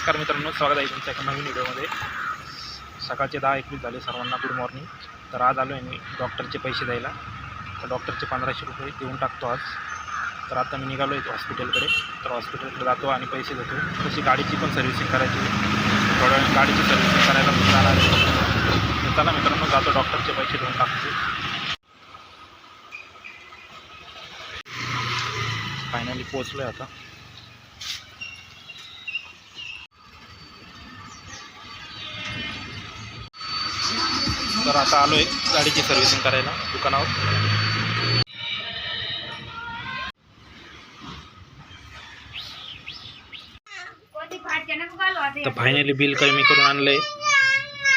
नमस्कार मित्रांनो स्वागत आहे तुमच्या एका नवीन व्हिडिओमध्ये. सकाळचे दहा एकवीस झाले सर्वांना गुड मॉर्निंग तर आज आलो आहे मी डॉक्टरचे पैसे द्यायला. तर डॉक्टरचे पंधराशे रुपये देऊन टाकतो आज. तर आता मी निघालो आहे हॉस्पिटलकडे तर हॉस्पिटलकडे जातो आणि पैसे देतो. तशी गाडीची पण सर्व्हिसिंग करायची थोड्या वेळ गाडीची सर्व्हिसिंग करायला पण जाणार आहे. चला मित्रांनो जातो डॉक्टरचे पैसे देऊन टाकतो. फायनली पोचलो आहे आता. तर आता आलो आहे गाडीची सर्व्हिसिंग करायला दुकानावर. तर फायनली बिल कमी करून आणलं आहे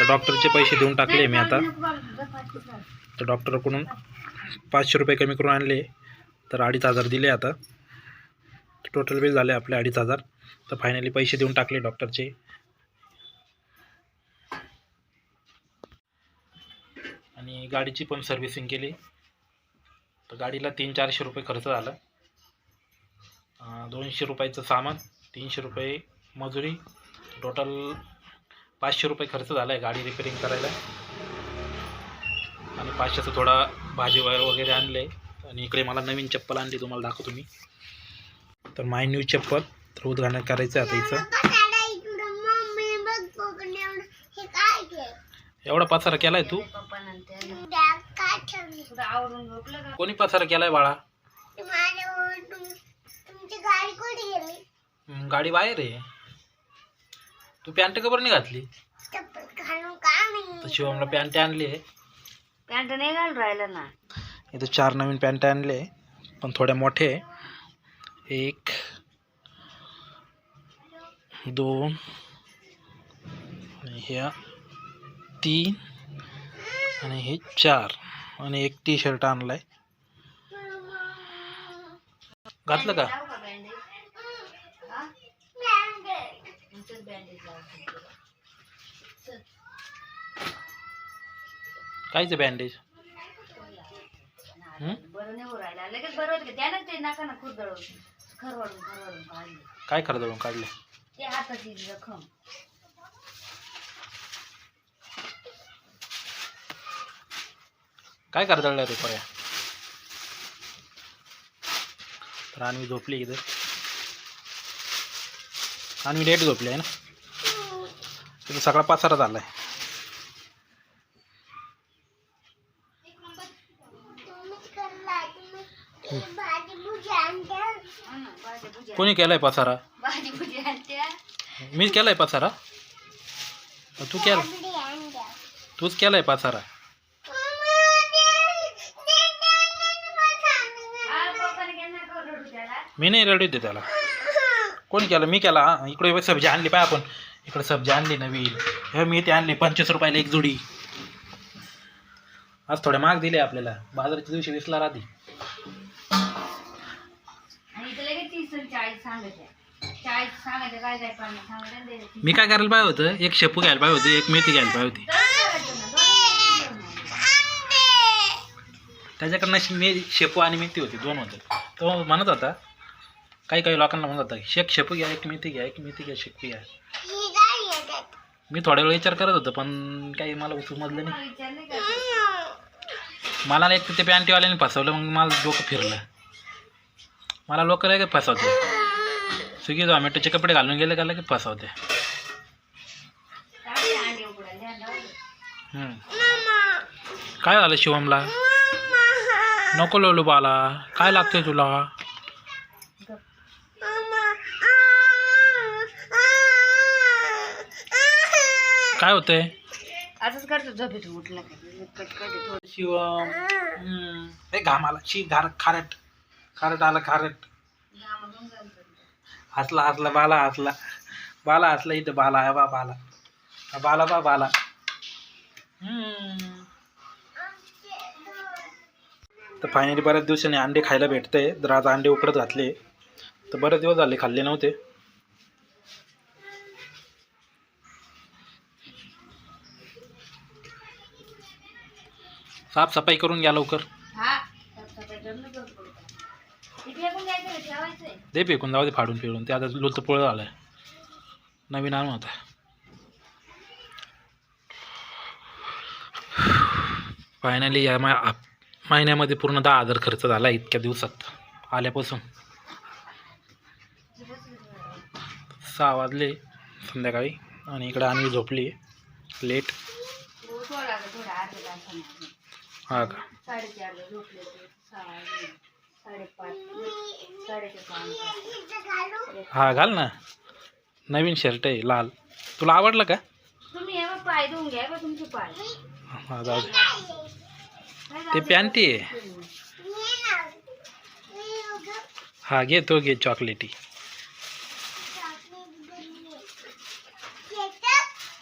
तर डॉक्टरचे पैसे देऊन टाकले मी आता. तर डॉक्टरकडून पाचशे रुपये कमी करून आणले. तर अडीच हजार दिले आता. टोटल बिल झाले आपले अडीच हजार. तर फायनली पैसे देऊन टाकले डॉक्टरचे आणि गाडीची पण सर्व्हिसिंग केली. तर गाडीला तीन चारशे रुपये खर्च झाला. दोनशे रुपयाचं सामान तीनशे रुपये मजुरी टोटल पाचशे रुपये खर्च झाला आहे गाडी रिपेरिंग करायला. आणि पाचशेचं थोडा भाजी व- वगैरे आणले. आणि इकडे मला नवीन चप्पल आणली तुम्हाला दाखवतो मी. तर माय न्यू चप्पल तर उद्घाटन करायचं आता हिचं एवढा पसारा केलाय तू? कोणी पसारा केलाय बाळा? गाडी बाहेर आहे. तू पॅन्ट का बरं नाही घातली? तर शिवमला पॅन्ट आणली आहे. पॅन्ट नाही घालून राहिलं ना. इथं चार नवीन पॅन्ट आणले पण थोड्या मोठे एक दोन ह्या. तीन आणि हे चार. आणि एक टी शर्ट आणलाय. घातलं का? कायच बँडेज काय खरं बँडेज होऊ राहिला लगेच बरं होतं का त्यानं ते नका ना खुरदळून खरवडून खरवडून काढले काय खरं दळून काढले ते हाताची जखम काय करदळलं रे पर्या तर आणि झोपली इथं. आणि लेट झोपली आहे ना? तिथं सगळा पसारा झाला आहे कोणी केलाय पसारा? मीच केलाय पसारा? तू केला तूच केलाय पसारा हा, पप्पाने केलं नाही का रडू त्याला मी नाही रडू दे त्याला. कोणी केलं? मी केला. इकडे सब्जी आणली पाय आपण. इकडे सब्जी आणली नवीन. हे मी ते आणली पंचवीस रुपयाला एक जोडी. आज थोडे महाग दिले आपल्याला. बाजाराच्या दिवशी वीसला द्यायचं. मी काय करायला पाहिजे होतं? एक शेपू घ्यायला पाहिजे होती एक मेथी घ्यायला पाहिजे होती. त्याच्याकडनं मी शेपू आणि मेथी होती दोन होते तो म्हणत होता काही काही लोकांना म्हणत होता शेक शेपू घ्या एक मेथी घ्या एक मेथी घ्या शेपू घ्या. मी थोड्या वेळ विचार करत होतो पण काही मला समजलं नाही. मला नाही एक ते पॅन्टीवाल्याने फसवलं मग मला डोकं फिरलं. मला लोक काय फसवते. स्विगी झोमॅटोचे कपडे घालून गेले का की फसवते. काय झालं शिवमला? नको लोलू बाला. काय लागते तुला? काय होतंय? असंच करतो झोपेतून उठला का? कटकट थोडं. शिवम. हम्म. ए घामाला शी घार खारट. खारट आला खारट. हसला हसला बाला हसला. बाला हसला इथं बाला. आहे बा बाला. हा बाला बा बाला. हम्म. तर फायनली बऱ्याच दिवसांनी अंडे खायला भेटते तर आज अंडे उकडत घातले. तर बरेच दिवस झाले खाल्ले नव्हते. साफसफाई करून घ्या लवकर. हा दे फेकून जाऊ दे फाडून फिरून ते आता लुलतं पोळं झालं नवीन आणू आता. फायनली या मा महिन्यामध्ये पूर्ण दहा हजार खर्च झाला इतक्या दिवसात. आल्यापासून. सहा वाजले संध्याकाळी आणि इकडं आणि झोपली लेट हा का? साडेचारला झोपले सहा. साडेपाच हा घाल ना. नवीन शर्ट आहे लाल. तुला आवडलं का? तुम्ही हे बघ पाय धुवून घ्या तुमचे पाय. हा जाऊ दे. ते? पॅन्टी आहे. हा घे तो घे चॉकलेटी.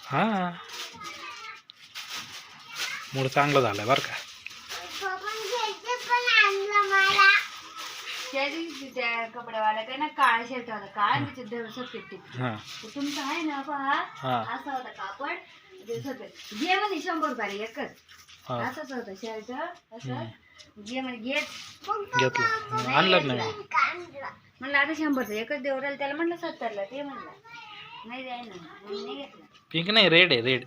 हा. मूड चांगलं झालं बरं का बघून घ्यायचं पण आणलं मला त्या दिवशी त्या कपड्यावाला काय ना काळा शर्ट होता काळा त्याच्यात धड सफेद टिप हां तुमचं आहे ना पहा हा. असा होता कापड ते सफेद घे म्हणे शंभर रुपयाला एकच हा. असंच होतं शर्ट असं. घे म्हणे घे. घेतलं. आणलं नाही? म्हणलं आता शंभरचं एकच देऊ राहिलं त्याला म्हणलं सत्तरला ते म्हणलं. नाही द्याय ना नाही घेतलं. पिंक नाही रेड आहे रेड.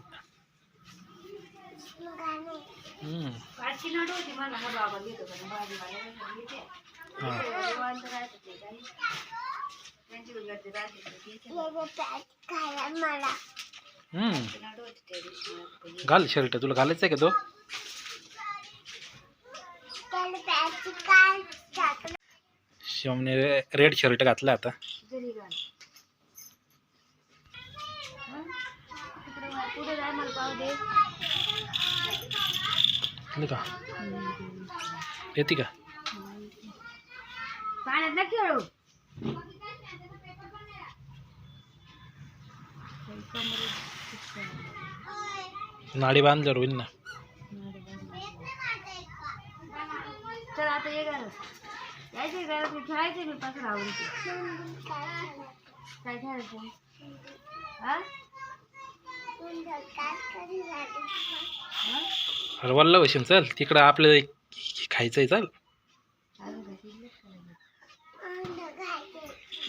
पाचशे नोट होती मला हा बाबा घेतो. घेते हां. हम्म. घाल शर्ट तुला घालायचं आहे का तो? त्याला रेड शर्ट घातला आता. का? येते का? खेळू. नाडी बांधल्यावर होईल ना. चल आता ये घरात. यायचे घरात खेळायचे मी आवडते काय खेळायचं? हा? हा? अरे वल्ल वशीन चल. तिकडं आपल्याला खायचं आहे चल अजून काय शिजलंच का नाही? शिजलं नाही अजून. जेव खा. हे फायपूच नाही